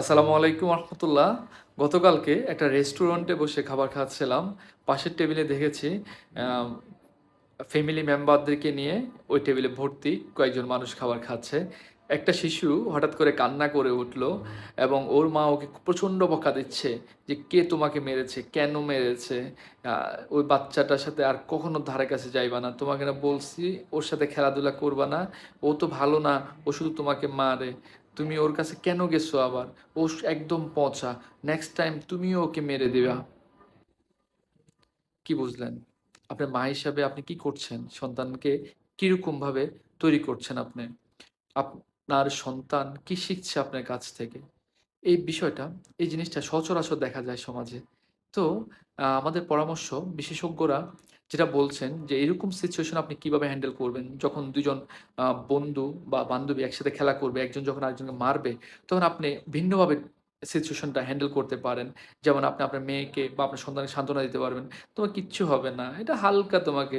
আসসালামু আলাইকুম রহমতুল্লাহ। গতকালকে একটা রেস্টুরেন্টে বসে খাবার খাচ্ছিলাম। পাশের টেবিলে দেখেছি ফ্যামিলি মেম্বারদেরকে নিয়ে ওই টেবিলে ভর্তি কয়েকজন মানুষ খাবার খাচ্ছে। একটা শিশু হঠাৎ করে কান্না করে উঠল এবং ওর মা ওকে প্রচণ্ড বকা দিচ্ছে যে, কে তোমাকে মেরেছে? কেন মেরেছে? ওই বাচ্চাটার সাথে আর কখনো ধারে কাছে যাইবা না। তোমাকে না বলছি, ওর সাথে খেলাধুলা করবা না। ও তো ভালো না, ও শুধু তোমাকে মারে। তুমি ওর কাছে কেন গেছো আবার? ও একদম পচা। নেক্সট টাইম তুমিও ওকে মেরে দেবা। কি বুঝলেন? আপনার মা হিসাবে আপনি কি করছেন? সন্তানকে কীরকম ভাবে তৈরি করছেন আপনি? আপনার সন্তান কি শিখছে আপনার কাছ থেকে? এই বিষয়টা, এই জিনিসটা সচরাচর দেখা যায় সমাজে। তো আমাদের পরামর্শ বিশেষজ্ঞরা যেটা বলছেন যে এরকম সিচুয়েশন আপনি কীভাবে হ্যান্ডেল করবেন? যখন দুজন বন্ধু বা বান্ধবী একসাথে খেলা করবে, একজন যখন আরেকজনকে মারবে, তখন আপনি ভিন্নভাবে সিচুয়েশনটা হ্যান্ডেল করতে পারেন। যেমন আপনি আপনার মেয়েকে বা আপনার সন্তানকে সান্ত্বনা দিতে পারবেন। তোমার কিচ্ছু হবে না। এটা হালকা তোমাকে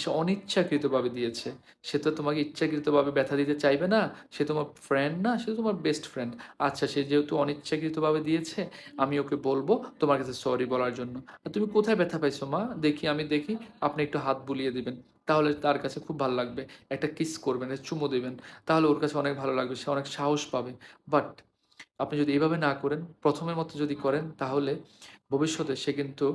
সে অনিচ্ছাকৃতভাবে দিয়েছে। সে তো তোমাকে ইচ্ছাকৃতভাবে ব্যথা দিতে চাইবে না। সে তোমার ফ্রেন্ড না, সে তোমার বেস্ট ফ্রেন্ড আচ্ছা সে যেহেতু অনিচ্ছাকৃতভাবে দিয়েছে, আমি ওকে বলব তোমার কাছে সরি বলার জন্য। আর তুমি কোথায় ব্যথা পাইছো মা? দেখি, আমি দেখি, আপনি একটু হাত বুলিয়ে দিবেন। তাহলে তার কাছে খুব ভালো লাগবে। একটা কিস করবেন চুমো দেবেন। তাহলে ওর কাছে অনেক ভালো লাগবে, সে অনেক সাহস পাবে। বাট আপনি যদি এভাবে না করেন, প্রথমের মতো যদি করেন, তাহলে ভবিষ্যতে সে কিন্তু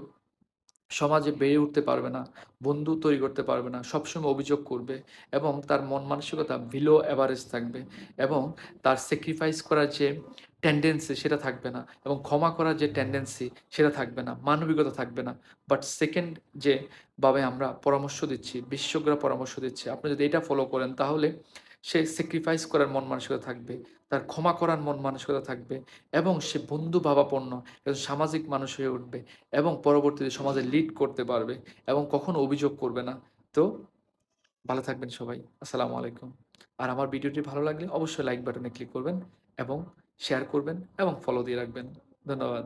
সমাজে বেড়ে উঠতে পারবে না, বন্ধু তৈরি করতে পারবে না, সবসময় অভিযোগ করবে এবং তার মন মানসিকতা বিলো অ্যাভারেজ থাকবে এবং তার স্যাক্রিফাইস করার যে টেন্ডেন্সি সেটা থাকবে না এবং ক্ষমা করার যে টেন্ডেন্সি সেটা থাকবে না, মানবিকতা থাকবে না। বাট সেকেন্ড যে ভাবে আমরা পরামর্শ দিচ্ছি, বিশেষজ্ঞরা পরামর্শ দিচ্ছে, আপনি যদি এটা ফলো করেন, তাহলে সে স্যাক্রিফাইস করার মন মানসিকতা থাকবে, তার ক্ষমা করার মন মানসিকতা থাকবে এবং সে বন্ধু ভাবাপন্ন একজন সামাজিক মানুষ হয়ে উঠবে এবং পরবর্তীতে সমাজে লিড করতে পারবে এবং কখনো অভিযোগ করবে না। তো ভালো থাকবেন সবাই। আসসালামু আলাইকুম। আর আমার ভিডিওটি ভালো লাগলে অবশ্যই লাইক বাটনে ক্লিক করবেন এবং শেয়ার করবেন এবং ফলো দিয়ে রাখবেন। ধন্যবাদ।